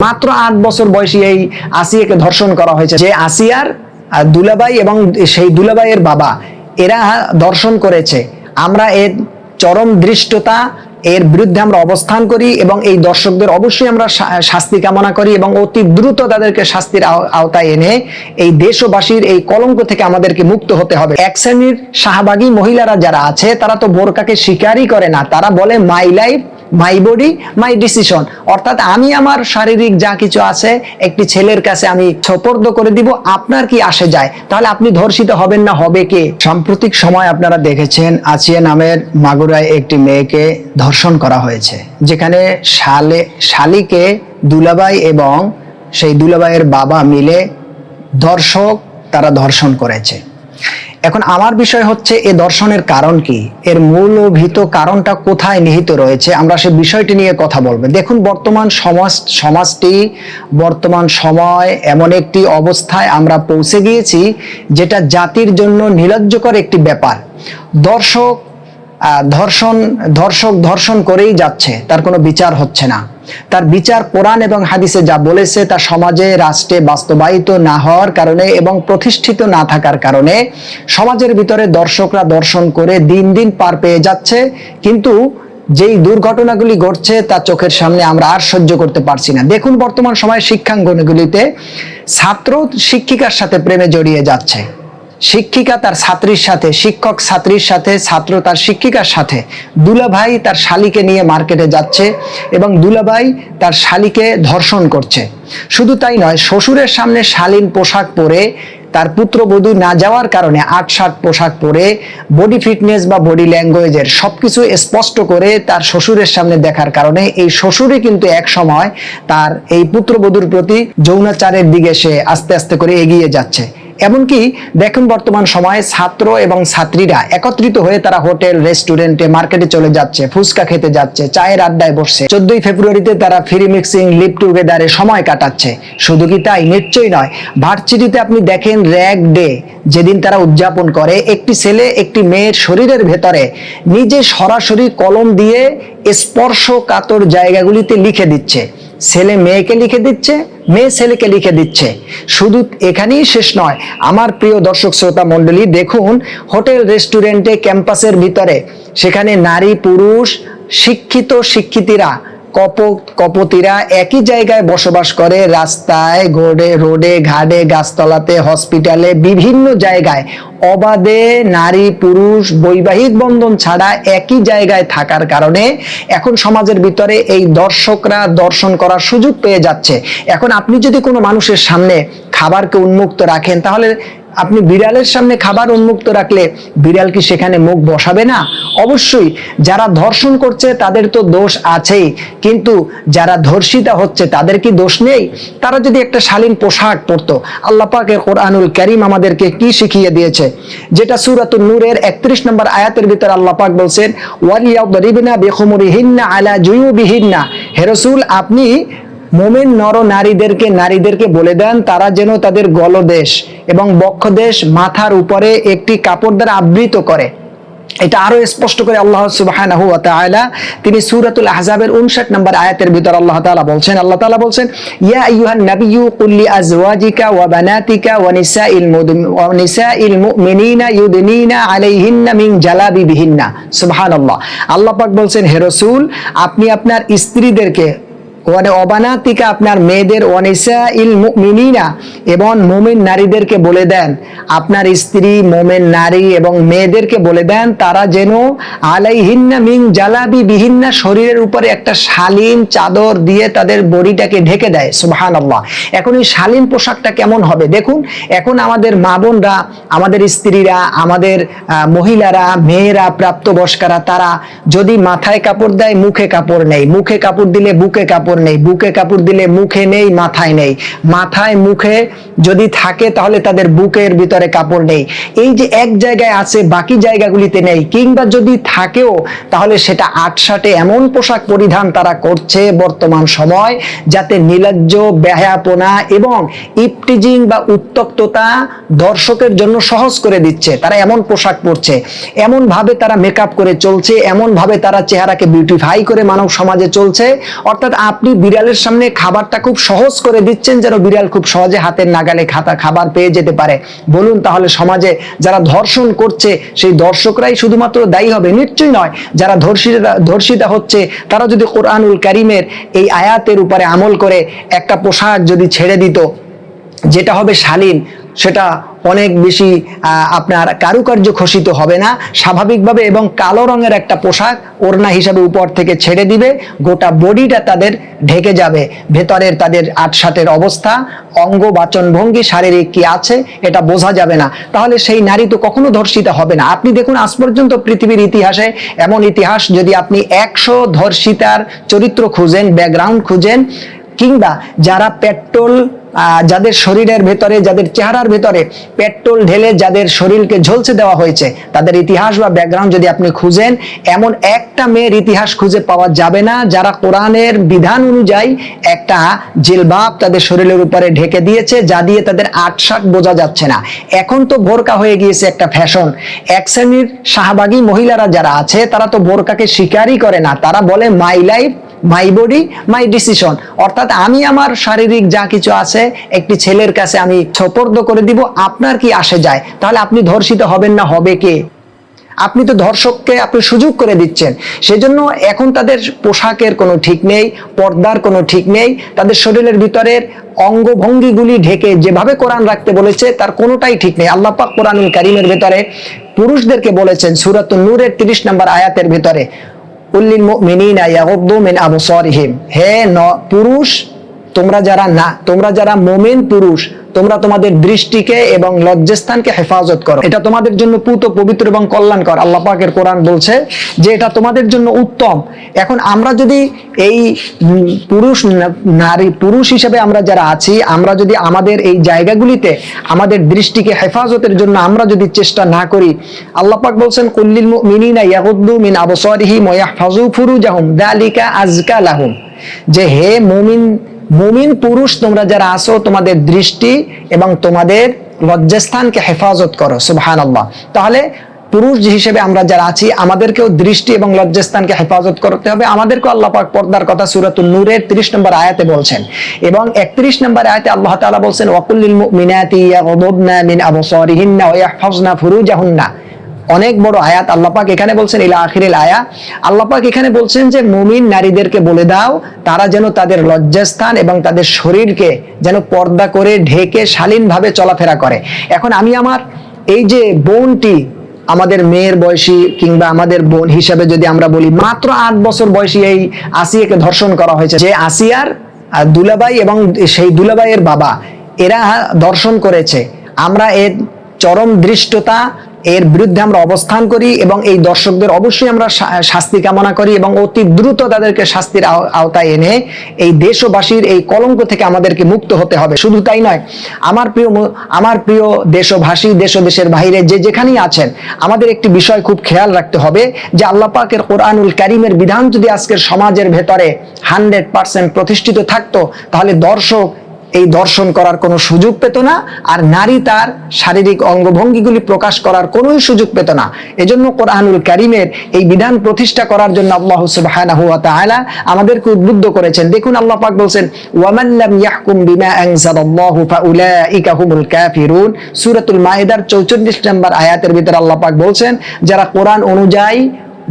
মাত্র আট বছর বয়সী এই আসিয়াকে ধর্ষণ করা হয়েছে। যে আসিয়ার আহ, দুলাভাই এবং সেই দুলাবাইয়ের বাবা এরা দর্শন করেছে। আমরা এর চরম দৃষ্টতা এর বিরুদ্ধে আমরা অবস্থান করি এবং এই দর্শকদের অবশ্যই আমরা শাস্তি কামনা করি এবং অতি দ্রুত তাদেরকে শাস্তির আওতায় এনে এই দেশবাসীর এই কলঙ্ক থেকে আমাদেরকে মুক্ত হতে হবে। এক শ্রেণির শাহবাগী মহিলারা যারা আছে তারা তো বোরকাকে স্বীকারই করে না। তারা বলে my life my body my decision অর্থাৎ আমি আমার শারীরিক যা কিছু আছে, একটি ছেলের কাছে আমি সোপর্দ করে দিব, আপনার কি আসে যায়? তাহলে আপনি ধর্ষিত হবেন না, হবে কে? সাম্প্রতিক সময় আপনারা দেখেছেন আসিয়া নামের মাগুরায় একটি মেয়েকে ধর্ষণ করা হয়েছে, যেখানে শালে, শালিকে দুলাবাই এবং সেই দুলাবাইয়ের বাবা মিলে দর্শক তারা ধর্ষণ করেছে। এখন আমার বিষয় হচ্ছে, এ দর্শনের কারণ কি? এর মূল ও ভীত কারণটা কোথায় নিহিত রয়েছে? আমরা সে বিষয়টি নিয়ে কথা বলব। দেখুন, বর্তমান সমাজ, সমাজটি, বর্তমান সময় এমন একটি অবস্থায় আমরা পৌঁছে গিয়েছি, যেটা জাতির জন্য নিলজ্জকর একটি ব্যাপার। দর্শক ধর্ষণ, ধর্ষক ধর্ষণ করেই যাচ্ছে, তার কোনো বিচার হচ্ছে না। তার বিচার কোরআন এবং হাদিসে যা বলেছে তা সমাজে, রাষ্ট্রে বাস্তবায়িত না হওয়ার কারণে এবং প্রতিষ্ঠিত না থাকার কারণে সমাজের ভিতরে দর্শকরা দর্শন করে দিন দিন পার পেয়ে যাচ্ছে। কিন্তু যেই দুর্ঘটনাগুলি ঘটছে তা চোখের সামনে আমরা আর সহ্য করতে পারছি না। দেখুন বর্তমান সময়ে শিক্ষাঙ্গনগুলিতে ছাত্র শিক্ষিকার সাথে প্রেমে জড়িয়ে যাচ্ছে। শিক্ষিকা তার ছাত্রীর সাথে, শিক্ষক ছাত্রীর সাথে, ছাত্র তার শিক্ষিকার সাথে। দুলাভাই তার শালিকে নিয়ে মার্কেটে যাচ্ছে এবং দুলাভাই তার শালিকে ধর্ষণ করছে। শুধু তাই নয়, শ্বশুরের সামনে শালীন পোশাক পরে তার পুত্রবধূ না যাওয়ার কারণে আট শার্ট পোশাক পরে বডি ফিটনেস বা বডি ল্যাঙ্গুয়েজের সবকিছু স্পষ্ট করে তার শ্বশুরের সামনে দেখার কারণে এই শ্বশুরই কিন্তু এক সময় তার এই পুত্রবধূর প্রতি যৌনাচারের দিকে সে আস্তে আস্তে করে এগিয়ে যাচ্ছে। এমনকি দেখুন বর্তমান সময়ে ছাত্র এবং ছাত্রীরা একত্রিত হয়ে তারা হোটেল, রেস্টুরেন্টে, মার্কেটে চলে যাচ্ছে, ফুচকা খেতে যাচ্ছে, চায়ের আড্ডায় বসছে। চোদ্দই ফেব্রুয়ারিতে তারা ফ্রি মিক্সিং লিপ টুগেদারে সময় কাটাচ্ছে। শুধু কি তাই? নিশ্চয়ই নয়। ভার্সিটিতে আপনি দেখেন র্যাক ডে যেদিন তারা উদযাপন করে। একটি ছেলে, একটি মেয়ের শরীরের ভেতরে নিজে সরাসরি কলম দিয়ে স্পর্শ কাতর জায়গাগুলিতে লিখে দিচ্ছে। ছেলে মেয়েকে লিখে দিচ্ছে মেয়ে ছেলেকে লিখে দিচ্ছে। শুধু এখানেই শেষ নয়, আমার প্রিয় দর্শক শ্রোতা মণ্ডলী, দেখুন হোটেল রেস্টুরেন্টে ক্যাম্পাসের ভিতরে, সেখানে নারী, পুরুষ, শিক্ষিত, শিক্ষিতীরা কপ, কপতিরা একই জায়গায় বসবাস করে, রাস্তায় ঘোড়ে রোডে ঘাটে গাছতলাতে, হসপিটালে, বিভিন্ন জায়গায়। অবাধে নারী, পুরুষ, বৈবাহিক বন্ধন ছাড়া একই জায়গায় থাকার কারণে এখন সমাজের ভিতরে এই দর্শকরা দর্শন করার সুযোগ পেয়ে যাচ্ছে। এখন আপনি যদি কোনো মানুষের সামনে খাবারকে উন্মুক্ত রাখেন, তাহলে আপনি বিড়ালের সামনে খাবার উন্মুক্ত রাখলে বিড়াল কি সেখানে মুখ বসাবে না? অবশ্যই যারা ধর্ষণ করছে তাদের তো দোষ আছেই। কিন্তু যারা ধর্ষিতা হচ্ছে তাদের কি দোষ নেই? তারা যদি একটা শালীন পোশাক পরতো, আল্লাহ পাকের কোরআনুল করিম আমাদেরকে কি শিখিয়ে দিয়েছে? যেটা সূরাতুন নূরের 31 নম্বর আয়াতের ভিতর আল্লাহ পাক বলছেন ওয়ালিয়াদরিবনা বিখুমুরিহিন্না আলা জুয়ুবিহিন্না। হে রাসূল, আপনি মোমেন নর নারীদেরকে নারীদেরকে বলে দেন, তারা যেন তাদের গলদেশ এবং বক্ষদেশ মাথার উপরে একটি কাপড় দ্বারা আবৃত করে। এটা আরও স্পষ্ট করে আল্লাহ সুবহানাহু তিনি সূরাতুল আহজাবের 59 নম্বর আয়াতের ভিতর আল্লাহ তাআলা বলছেন, আল্লাহ তাআলা বলছেন, ইয়া আইয়ুহান নাবিয়্যু কুল লি আজওয়াজিকা ওয়া বানাতিকা ওয়া নিসাইল ওয়া নিসাইল মুমিনিনা ইউদনিনা আলাইহিন্না মিন জালাবিবিহিন্না। সুবহানাল্লাহ। আল্লাহ পাক বলছেন, হে রাসূল, আপনি আপনার স্ত্রীদেরকে মানে অবানাতিকা আপনার মেয়েদের অনিসা ইল মিনিনা এবং মোমেন নারীদেরকে বলে দেন। আপনার স্ত্রী, মোমেন নারী এবং মেয়েদেরকে বলে দেন, তারা যেন আলাইহিন্না মিং জালাবি বিহিন্না শরীরের উপরে একটা শালীন চাদর দিয়ে তাদের বডিটাকে ঢেকে দেয়। সুবহান আল্লাহ এখন এই শালীন পোশাকটা কেমন হবে? দেখুন, এখন আমাদের মা বোনরা, আমাদের স্ত্রীরা, আমাদের মহিলারা, মেয়েরা, প্রাপ্তবয়স্কারা, তারা যদি মাথায় কাপড় দেয়, মুখে কাপড় নেই। মুখে কাপড় দিলে বুকে কাপড় নেই, বুকে কাপড় দিলে মুখে নেই, মাথায় নেই। মাথায় মুখে যদি থাকে তাহলে তাদের বুকের ভিতরে কাপড় নেই। এই যে এক জায়গায় আছে, বাকি জায়গাগুলিতে নেই। কিংবা যদি থাকেও, তাহলে সেটা আটসাটে এমন পোশাক পরিধান তারা করছে বর্তমান সময়, যাতে নিলজ্জ, বেহায়াপনা এবং ইপটিজিং বা উত্তক্ততা দর্শকের জন্য সহজ করে দিচ্ছে। তারা এমন পোশাক পরছে। এমন ভাবে তারা মেকআপ করে চলছে এমন ভাবে তারা চেহারাকে বিউটিফাই করে মানব সমাজে চলছে। অর্থাৎ আপনি আপনি বিড়ালের সামনে খাবারটা খুব সহজ করে দিচ্ছেন যেন বিড়াল খুব সহজে হাতের নাগালে খাতা খাবার পেয়ে যেতে পারে। বলুন তাহলে সমাজে যারা ধর্ষণ করছে, সেই দর্শকরাই শুধুমাত্র দায়ী হবে। নিশ্চয়ই নয়, যারা ধর্ষিতা ধর্ষিতা হচ্ছে, তারা যদি কোরআনুল কারিমের এই আয়াতের উপরে আমল করে, একটা পোশাক যদি ছেড়ে দিত, যেটা হবে শালীন, সেটা অনেক বেশি আপনার কারুকার্য খসিত হবে না। স্বাভাবিকভাবে এবং কালো রঙের একটা পোশাক ওড়না হিসাবে উপর থেকে ছেড়ে দিবে। গোটা বডিটা তাদের ঢেকে যাবে। ভেতরের তাদের আটসাটের অবস্থা, অঙ্গ বাচন ভঙ্গি শারীরিক কি আছে, এটা বোঝা যাবে না। তাহলে সেই নারী তো কখনো ধর্ষিতা হবে না। আপনি দেখুন, আজ পর্যন্ত পৃথিবীর ইতিহাসে এমন ইতিহাস, যদি আপনি একশো ধর্ষিতার চরিত্র খুঁজেন ব্যাকগ্রাউন্ড খুঁজেন, কিংবা যারা পেট্রোল যাদের শরীরের ভেতরে, যাদের চেহারার ভেতরে পেট্রোল ঢেলে যাদের শরীরকে ঝলসে দেওয়া হয়েছে, তাদের ইতিহাস বা ব্যাকগ্রাউন্ড যদি আপনি খুঁজেন, এমন একটা মেয়ের ইতিহাস খুঁজে পাওয়া যাবে না, যারা কোরআনের বিধান অনুযায়ী একটা জিলবাব তাদের শরীরের উপরে ঢেকে দিয়েছে, যা দিয়ে তাদের আটসাট বোঝা যাচ্ছে না। এখন তো বোরকা হয়ে গিয়েছে একটা ফ্যাশন এক শ্রেণির শাহবাগী মহিলারা যারা আছে, তারা তো বোরকাকে স্বীকারই করে না। তারা বলে my life my body my decision অর্থাৎ আমি আমার শারীরিক যা কিছু আছে, একটি ছেলের কাছে আমি সোপর্দ করে দিব, আপনার কি আসে যায়? তাহলে আপনি ধর্ষিত হবেন না, হবে কে? আপনি তো ধর্ষককে আপনি সুযোগ করে দিচ্ছেন। সেজন্য এখন তাদের পোশাকের কোনো ঠিক নেই, পর্দার কোনো ঠিক নেই, তাদের শরীরের ভিতরের অঙ্গভঙ্গিগুলি ঢেকে যেভাবে কোরআন রাখতে বলেছে, তার কোনোটাই ঠিক নেই। আল্লাহ পাক কোরআনুল কারিমের ভেতরে পুরুষদেরকে বলেছেন সুরাত নূরের তিরিশ নম্বর আয়াতের ভিতরে উল্লিল মুমিনিনা ইয়াগুদ্দু মিন আবসারিহিম হে ন পুরুষ তোমরা যারা না, তোমরা যারা মোমেন পুরুষ, তোমরা তোমাদের দৃষ্টিকে এবং লজ্জাস্থানকে হেফাজত করো। এটা তোমাদের জন্য পুত, পবিত্র এবং কল্যাণকর। আল্লাহ পাকের কোরআন বলছে যে এটা তোমাদের জন্য উত্তম। এখন আমরা যদি এই পুরুষ নারী, পুরুষ হিসেবে আমরা যারা আছি, আমরা যদি আমাদের এই জায়গাগুলিতে আমাদের দৃষ্টিকে হেফাজতের জন্য আমরা যদি চেষ্টা না করি, আল্লাহ পাক বলছেন কুল্লিল মুমিনিনা ইয়াগুদ্দু মিন আবসারিহিম ওয়া ইয়াহফাজু ফুরুজাহুম। যালিকা আজকা লাহুম। যে হে মুমিন মুমিন পুরুষ তোমরা যারা আসো তোমাদের দৃষ্টি এবং তোমাদের লজ্জাস্থানকে হেফাজত করো সুবহান আল্লাহ তাহলে পুরুষ হিসেবে আমরা যারা আছি, আমাদেরকেও দৃষ্টি এবং লজ্জাস্থানকে হেফাজত করতে হবে। আমাদেরকেও আল্লাহ পাক পর্দার কথা সুরাতুন নূরের 30 নম্বর আয়াতে বলছেন। এবং 31 নম্বর আয়াতে আল্লাহ তাআলা বলছেন ওয়াকুল্লিল মুমিনাতি মিন আবসারিহিন্না ফুরুজাহুন্না। অনেক বড় আয়াত আল্লাপাক এখানে বলছেন, ইলা আখিরিল আয়া। আল্লাপাক এখানে বলছেন যে, মুমিন নারীদেরকে বলে দাও, তারা যেন তাদের লজ্জাস্থান এবং তাদের শরীরকে যেন পর্দা করে ঢেকে শালীনভাবে চলাফেরা করে। এখন আমি আমার এই যে বোনটি, আমাদের মেয়ের বয়সী কিংবা আমাদের বোন হিসাবে যদি আমরা বলি, মাত্র আট বছর বয়সী এই আসিয়াকে ধর্ষণ করা হয়েছে। যে আসিয়ার দুলাবাই এবং সেই দুলাবাইয়ের বাবা, এরা ধর্ষণ করেছে। আমরা এর চরম দৃষ্টতা এর বিরুদ্ধে আমরা অবস্থান করি এবং এই দর্শকদের অবশ্যই আমরা শাস্তি কামনা করি এবং অতি দ্রুত তাদেরকে শাস্তির আওতায় এনে এই দেশবাসীর এই কলঙ্ক থেকে আমাদেরকে মুক্ত হতে হবে। শুধু তাই নয়, আমার প্রিয় আমার প্রিয় দেশভাষী দেশ দেশের বাইরে যে যেখানেই আছেন, আমাদের একটি বিষয় খুব খেয়াল রাখতে হবে যে আল্লাহ পাকের কোরআনুল কারিমের বিধান যদি আজকের সমাজের ভেতরে হান্ড্রেড পার্সেন্ট প্রতিষ্ঠিত থাকতো, তাহলে দর্শক এই দর্শন করার কোনো সুযোগ পেত না, আর নারী তার শারীরিক অঙ্গভঙ্গিগুলি প্রকাশ করার কোনো সুযোগ পেত না। এজন্য কোরআনুল কারিমের এই বিধান প্রতিষ্ঠা করার জন্য আল্লাহ সুবহানাহু ওয়া তাআলা আমাদেরকে উদ্বুদ্ধ করেছেন। দেখুন আল্লাহ পাক বলছেন, ওয়ামান ইয়াহকুম বিমা আনজালাল্লাহু ফাউলাইকা হুমুল কাফিরুন। সূরাতুল মাইদার 44 নম্বর আয়াতের ভিতরে আল্লাহ পাক বলছেন, যারা কোরআন অনুযায়ী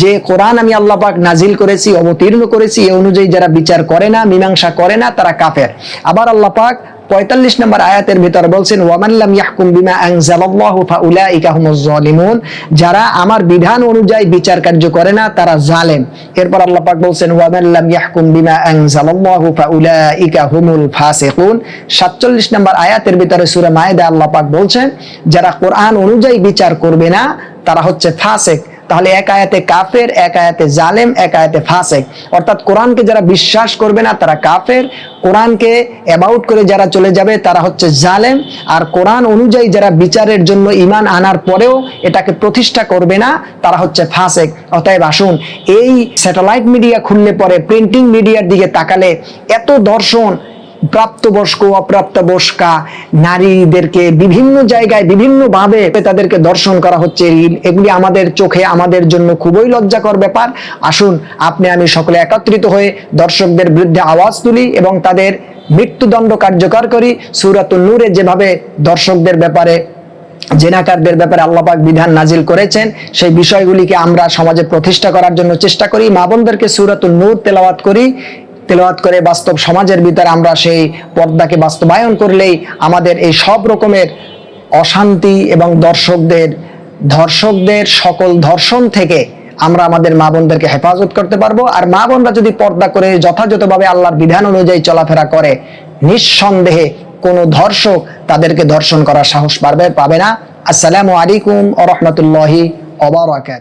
যে কোরআন আমি আল্লাহ পাক নাজিল করেছি, অবতীর্ণ করেছি এই অনুযায়ী যারা বিচার করে না, মীমাংসা করে না, তারা কাফের। আবার আল্লাহ পাক পঁয়তাল্লিশ নম্বর আয়াতের ভিতর বলছেন ওয়ামাল্লাম ইয়াহকুম বিমা জালিমুন যারা আমার বিধান অনুযায়ী বিচার কার্য করে না, তারা জালেম। এরপর আল্লাহ পাক বলছেন ওয়ামাল্লাম ইয়াহকুম বিমা আনজালাল্লাহু ফাউলাইকা হুমুল ফাসিকুন 47 নম্বর আয়াতের ভিতরে সূরা মায়েদা আল্লাহ পাক বলছেন, যারা কোরআন অনুযায়ী বিচার করবে না, তারা হচ্ছে ফাসিক। তাহলে এক আয়াতে কাফের, এক আয়াতে জালেম, এক আয়াতে ফাসেক। অর্থাৎ কোরআনকে যারা বিশ্বাস করবে না, তারা কাফের। কোরআনকে অ্যাবাউট করে যারা চলে যাবে, তারা হচ্ছে জালেম। আর কোরআন অনুযায়ী যারা বিচারের জন্য ইমান আনার পরেও এটাকে প্রতিষ্ঠা করবে না, তারা হচ্ছে ফাসেক। অতএব আসুন, এই স্যাটেলাইট মিডিয়া খুললে পরে প্রিন্টিং মিডিয়ার দিকে তাকালে এত দর্শন প্রাপ্তবয়স্ক, অপ্রাপ্তবয়স্কা নারীদেরকে বিভিন্ন জায়গায় বিভিন্ন ভাবে তাদেরকে দর্শন করা হচ্ছে। এগুলি আমাদের চোখে, আমাদের জন্য খুবই লজ্জাকর ব্যাপার। আসুন, আপনি, আমি সকলে একত্রিত হয়ে দর্শকদের বিরুদ্ধে আওয়াজ তুলি এবং তাদের মৃত্যুদণ্ড কার্যকর করি। সুরাতুল নূরে যেভাবে দর্শকদের ব্যাপারে, জেনাকারদের ব্যাপারে আল্লাপাক বিধান নাজিল করেছেন, সেই বিষয়গুলিকে আমরা সমাজে প্রতিষ্ঠা করার জন্য চেষ্টা করি। মা বোনদেরকে সুরাতুল নূর তেলাওয়াত করি। তেলাওয়াত করে বাস্তব সমাজের ভিতরে আমরা সেই পর্দাকে বাস্তবায়ন করলেই আমাদের এই সব রকমের অশান্তি এবং দর্শকদের, ধর্ষকদের সকল ধর্ষণ থেকে আমরা আমাদের মা বোনদেরকে হেফাজত করতে পারব। আর মা বোনরা যদি পর্দা করে যথাযথভাবে আল্লাহর বিধান অনুযায়ী চলাফেরা করে, নিঃসন্দেহে কোনো ধর্ষক তাদেরকে ধর্ষণ করার সাহস পারবে পাবে না। আসসালামু আলাইকুম আ রহমতুল্লাহি অবরাকাত